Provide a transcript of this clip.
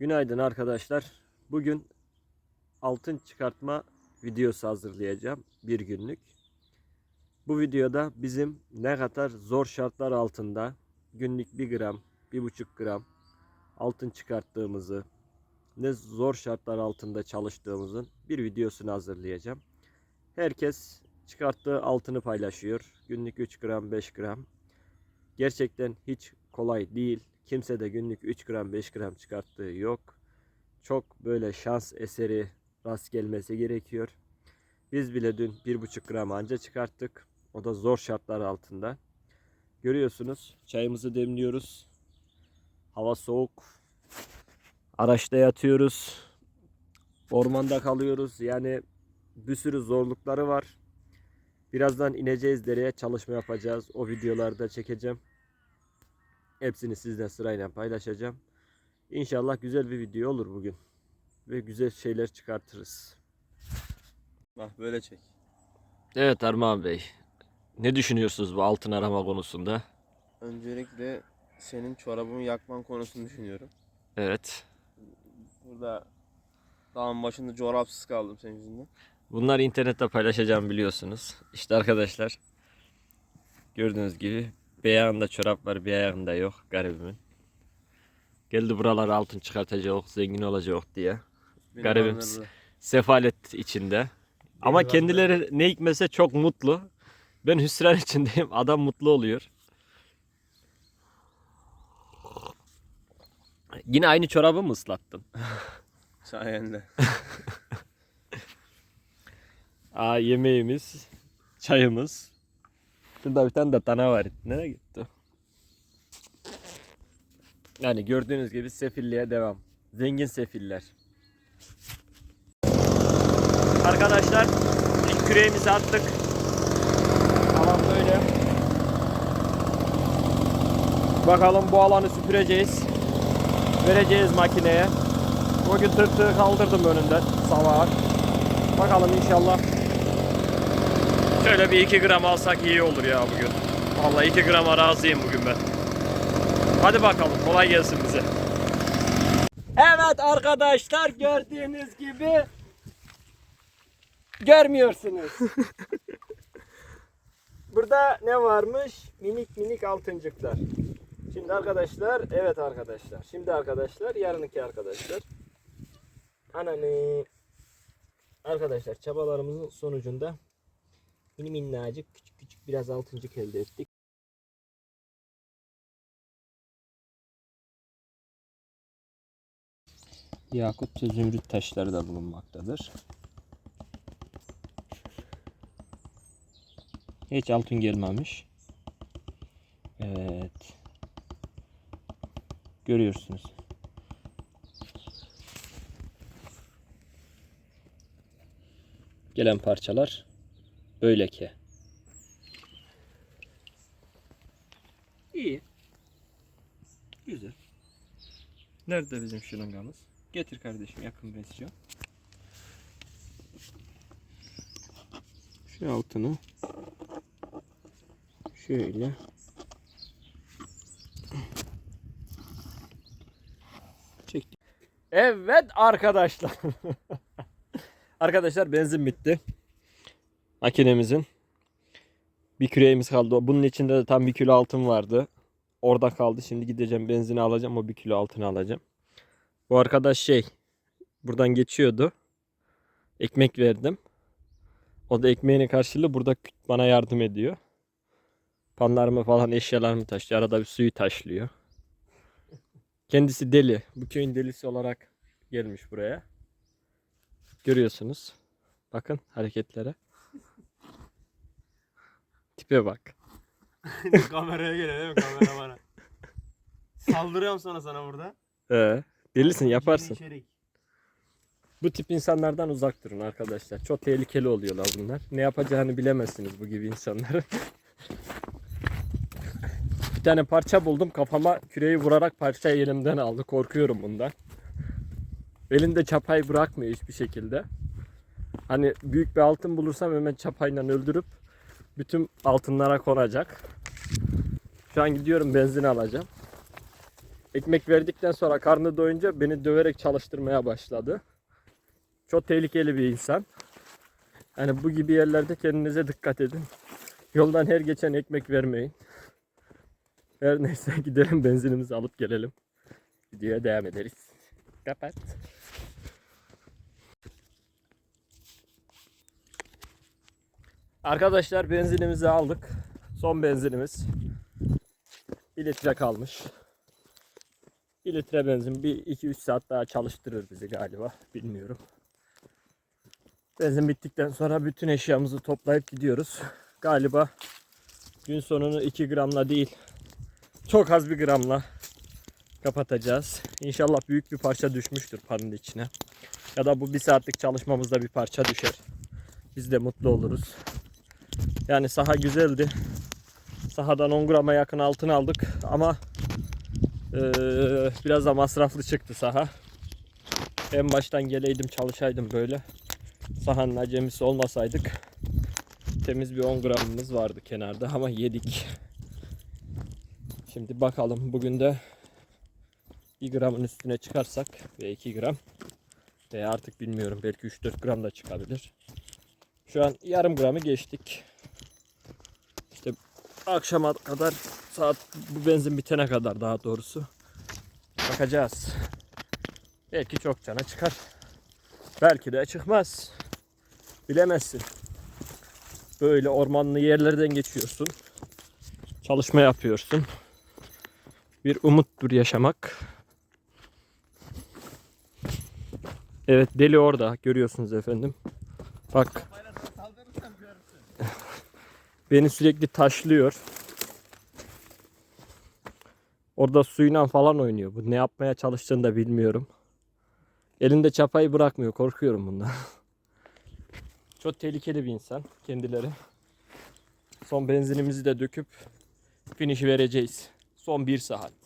Günaydın arkadaşlar. Bugün altın çıkartma videosu hazırlayacağım. Bir günlük. Bu videoda bizim ne kadar zor şartlar altında günlük 1 gram, 1,5 gram altın çıkarttığımızı, ne zor şartlar altında çalıştığımızın bir videosunu hazırlayacağım. Herkes çıkarttığı altını paylaşıyor. Günlük 3 gram, 5 gram. Gerçekten hiç kolay değil. Kimse de günlük 3 gram 5 gram çıkarttığı yok. Çok böyle şans eseri rast gelmesi gerekiyor. Biz bile dün 1,5 gram anca çıkarttık. O da zor şartlar altında. Görüyorsunuz çayımızı demliyoruz. Hava soğuk. Araçta yatıyoruz. Ormanda kalıyoruz. Yani bir sürü zorlukları var. Birazdan ineceğiz dereye çalışma yapacağız. O videolarda çekeceğim. Hepsini sizle sırayla paylaşacağım. İnşallah güzel bir video olur bugün. Ve güzel şeyler çıkartırız. Bak böyle çek. Evet Armağan Bey. Ne düşünüyorsunuz bu altın arama konusunda? Öncelikle senin çorabımı yakman konusunu düşünüyorum. Evet. Burada dağın başında çorapsız kaldım senin yüzünden. Bunları internette paylaşacağım biliyorsunuz. İşte arkadaşlar. Gördüğünüz gibi bir ayağında çorap var bir ayağında yok garibimin. Geldi buralara altın çıkartacak, zengin olacak diye. Beni Garibim. Sefalet içinde. Ama Beni kendileri ne hikmetse çok mutlu. Ben hüsran içindeyim. Adam mutlu oluyor. Yine aynı çorabı mı ıslattın? Sayende. Aa yemeğimiz, çayımız. Şurada bir tane de dana var. Nereye gitti? Yani gördüğünüz gibi sefilliğe devam. Zengin sefiller. Arkadaşlar ilk küreğimizi attık. Alan böyle. Bakalım bu alanı süpüreceğiz. Vereceğiz makineye. Bugün tırtığı kaldırdım önünden sabah. Bakalım inşallah. Şöyle bir 2 gram alsak iyi olur ya bugün. Vallahi 2 grama razıyım bugün ben. Hadi bakalım kolay gelsin bize. Evet arkadaşlar gördüğünüz gibi görmüyorsunuz. Burada ne varmış? Minik minik altıncıklar. Şimdi arkadaşlar, evet arkadaşlar. Şimdi arkadaşlar, yarınki arkadaşlar. Ananı. Arkadaşlar çabalarımızın sonucunda mini minnacık küçük küçük biraz altıncık elde ettik. Yakut zümrüt taşları da bulunmaktadır. Hiç altın gelmemiş. Evet. Görüyorsunuz. Gelen parçalar böyle ki. İyi. Güzel. Nerede bizim şırıngamız? Getir kardeşim yakın besliyor. Şu altını şöyle çektim. Evet arkadaşlar. arkadaşlar benzin bitti. Makinemizin bir küreğimiz kaldı. Bunun içinde de tam bir kilo altın vardı. Orada kaldı. Şimdi gideceğim benzini alacağım. O bir kilo altını alacağım. Bu arkadaş şey buradan geçiyordu. Ekmek verdim. O da ekmeğinin karşılığı burada bana yardım ediyor. Panlarımı falan eşyalarımı taşlıyor. Arada bir suyu taşlıyor. Kendisi deli. Bu köyün delisi olarak gelmiş buraya. Görüyorsunuz. Bakın hareketlere. Tipe bak. Kameraya geliyor değil mi kameramana? Saldırıyorum sana sana burada. Ee, delisin yaparsın. İçerik. Bu tip insanlardan uzak durun arkadaşlar. Çok tehlikeli oluyorlar bunlar. Ne yapacağını bilemezsiniz bu gibi insanların. Bir tane parça buldum. Kafama küreği vurarak parçayı elimden aldı. Korkuyorum bundan. Elinde çapayı bırakmıyor hiçbir şekilde. Hani büyük bir altın bulursam hemen çapayla öldürüp bütün altınlara konacak. Şu an gidiyorum benzin alacağım. ekmek verdikten sonra karnı doyunca beni döverek çalıştırmaya başladı. Çok tehlikeli bir insan. Yani bu gibi yerlerde kendinize dikkat edin. Yoldan her geçen ekmek vermeyin. Her neyse gidelim benzinimizi alıp gelelim. Videoya devam ederiz. Kapat. Arkadaşlar benzinimizi aldık. Son benzinimiz. 1 litre kalmış. 1 litre benzin bir 2-3 saat daha çalıştırır bizi galiba. Bilmiyorum. Benzin bittikten sonra bütün eşyamızı toplayıp gidiyoruz. Galiba gün sonunu 2 gramla değil çok az bir gramla kapatacağız. İnşallah büyük bir parça düşmüştür panın içine. Ya da bu bir saatlik çalışmamızda bir parça düşer. Biz de mutlu oluruz. Yani saha güzeldi. Sahadan 10 grama yakın altın aldık ama eee, biraz da masraflı çıktı saha. En baştan geleydim çalışaydım böyle. Sahanın acemisi olmasaydık temiz bir 10 gramımız vardı kenarda ama yedik. Şimdi bakalım bugün de 1 gramın üstüne çıkarsak ve 2 gram veya artık bilmiyorum belki 3-4 gram da çıkabilir. Şu an yarım gramı geçtik. Akşama kadar saat bu benzin bitene kadar daha doğrusu bakacağız. Belki çok cana çıkar. Belki de çıkmaz. Bilemezsin. Böyle ormanlı yerlerden geçiyorsun. Çalışma yapıyorsun. Bir umuttur yaşamak. Evet deli orada görüyorsunuz efendim. Bak beni sürekli taşlıyor. Orada suyla falan oynuyor. Bu ne yapmaya çalıştığını da bilmiyorum. Elinde çapayı bırakmıyor. Korkuyorum bundan. Çok tehlikeli bir insan kendileri. Son benzinimizi de döküp finişi vereceğiz. Son bir saat.